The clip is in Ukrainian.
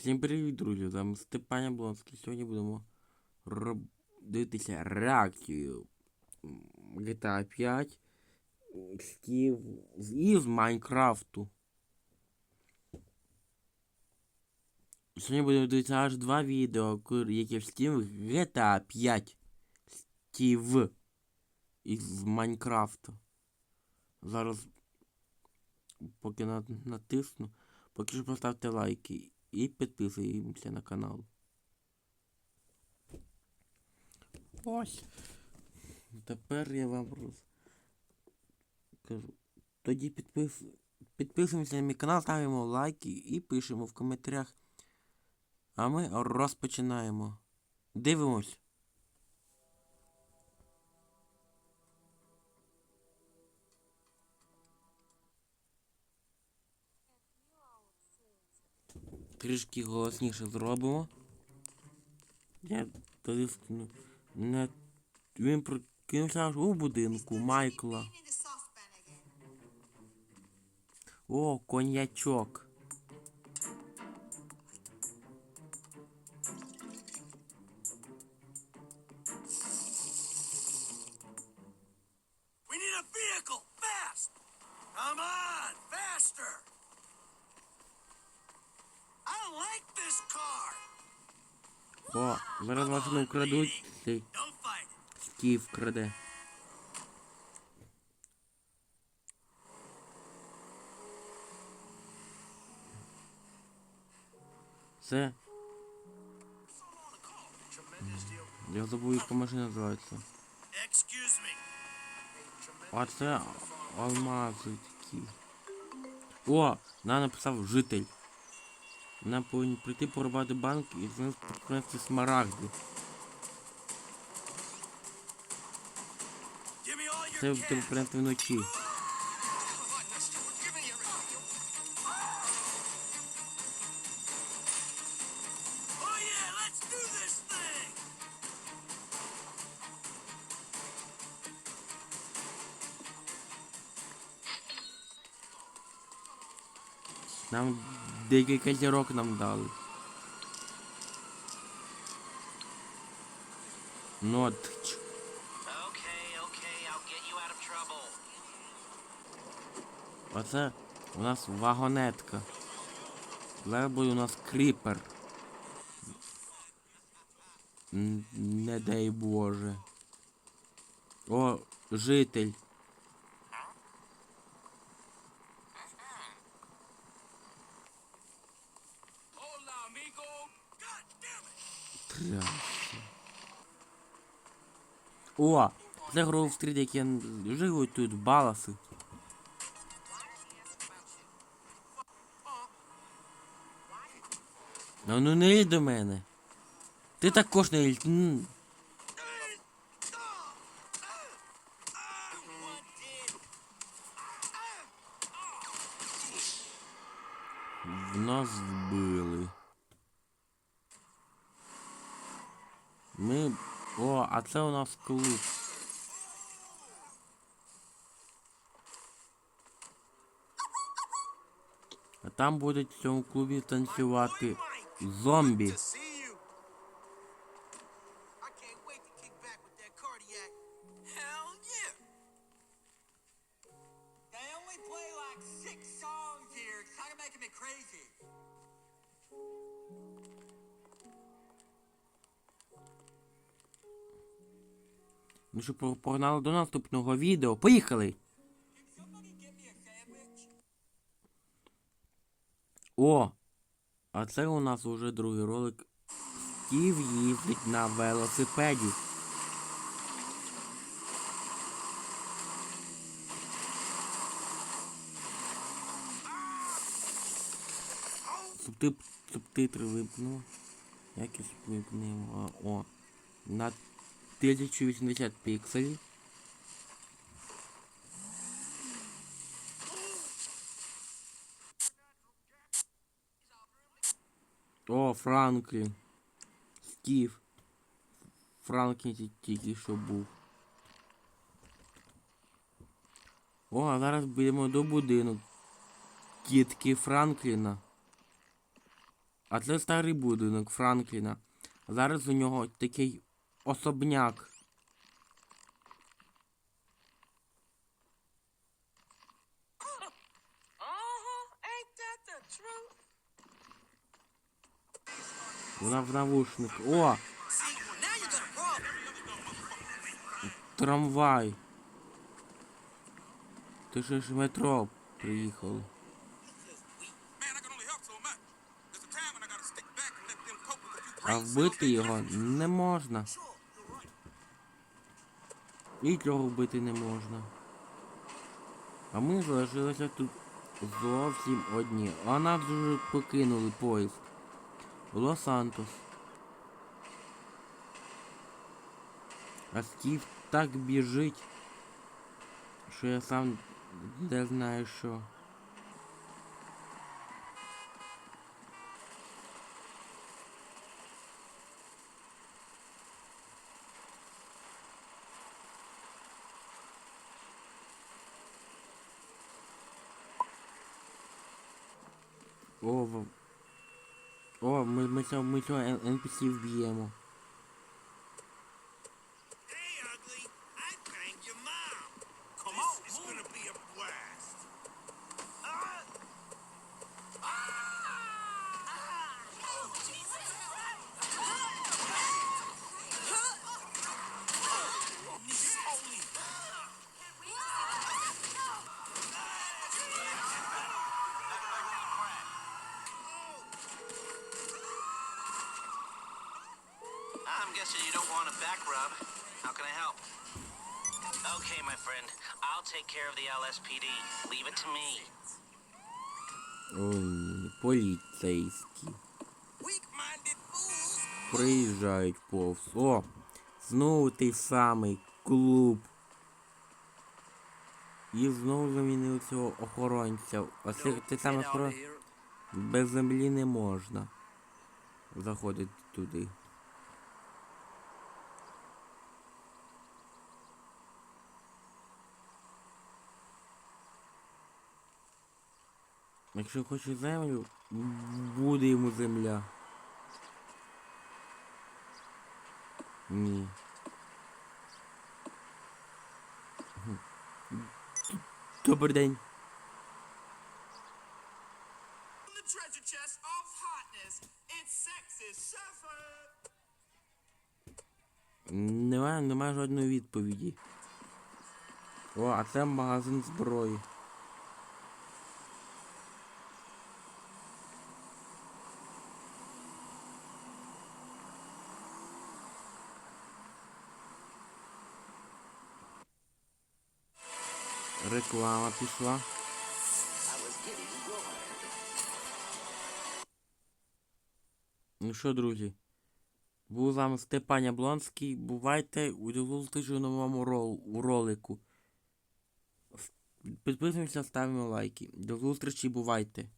Всім привіт, друзі! З вами Степаня Блонський. Сьогодні будемо роб... дивитися реакцію GTA 5 Стів із Майнкрафту. Сьогодні будемо дивитися аж два відео, які в Steam GTA 5 Стів із Майнкрафту. Зараз поки натисну. Поки що поставте лайки і підписуємося на канал. Ось. Тепер я вам роз... кажу. Тоді підпис... підписуємося на мій канал, ставимо лайки і пишемо в коментарях. А ми розпочинаємо. Дивимось. Трішки голосніше зробимо. Я тискну. Він прокинувся аж у будинку Майкла. О, коньячок. О, зараз машину вкрадуть. Цей Don't fight краде. Це. Я забув, яка машина називається. А це алмази такі. О! На написав житель. Нам повинні прийти порвати банк і з них принести смарагди. Це треба принести вночі. Нам декілька зірок нам дали. Of trouble. Оце у нас вагонетка. Зараз буде у нас кріпер. Не дай Боже. О, житель. Трясся. О! Це Гроув Стріт, які живуть тут баласи. Ну ну не йди до мене. Ти також не йдь. М. В нас вбили. Ми. О, а це у нас клуб. А там будуть в цьому клубі танцювати зомбі. Ну що, погнали до наступного відео. Поїхали! О! А це у нас уже другий ролик. Стів їздить на велосипеді. Субтитри випну. Якісь випнемо. О. На 1080 пікселів. О, Франклін. Стів. Франклін ті- тільки що був. О, а зараз підемо до будинку. Тітки Франкліна. А це старий будинок Франкліна. Зараз у нього такий особняк. Uh-huh. Вона в навушник. О! Трамвай. Ти ще ж метро приїхав. А вбити його не можна. І цього вбити не можна. А ми залишилися тут зовсім одні. А нас вже покинули поїзд. Лос-Сантос. А Стів так біжить, що я сам не знаю що. О, в- О, ми, ми цього, ми цього NPC guessing you don't want a back rub. How can I help? Okay, my friend. I'll take care of the LSPD. Leave it to me. Ой, поліцейські. Приїжджають повз. О! Знову той самий клуб. І знову замінили цього охоронця. А це те саме про без землі не можна. Заходити туди. Якщо хоче землю, буде йому земля. Ні. Добрий день. Немає, немає жодної відповіді. О, а це магазин зброї. Реклама пішла. Ну що, друзі? Був з вами Степан Яблонський. Бувайте у новому рол, ролику. Підписуємося, ставимо лайки. До зустрічі, бувайте.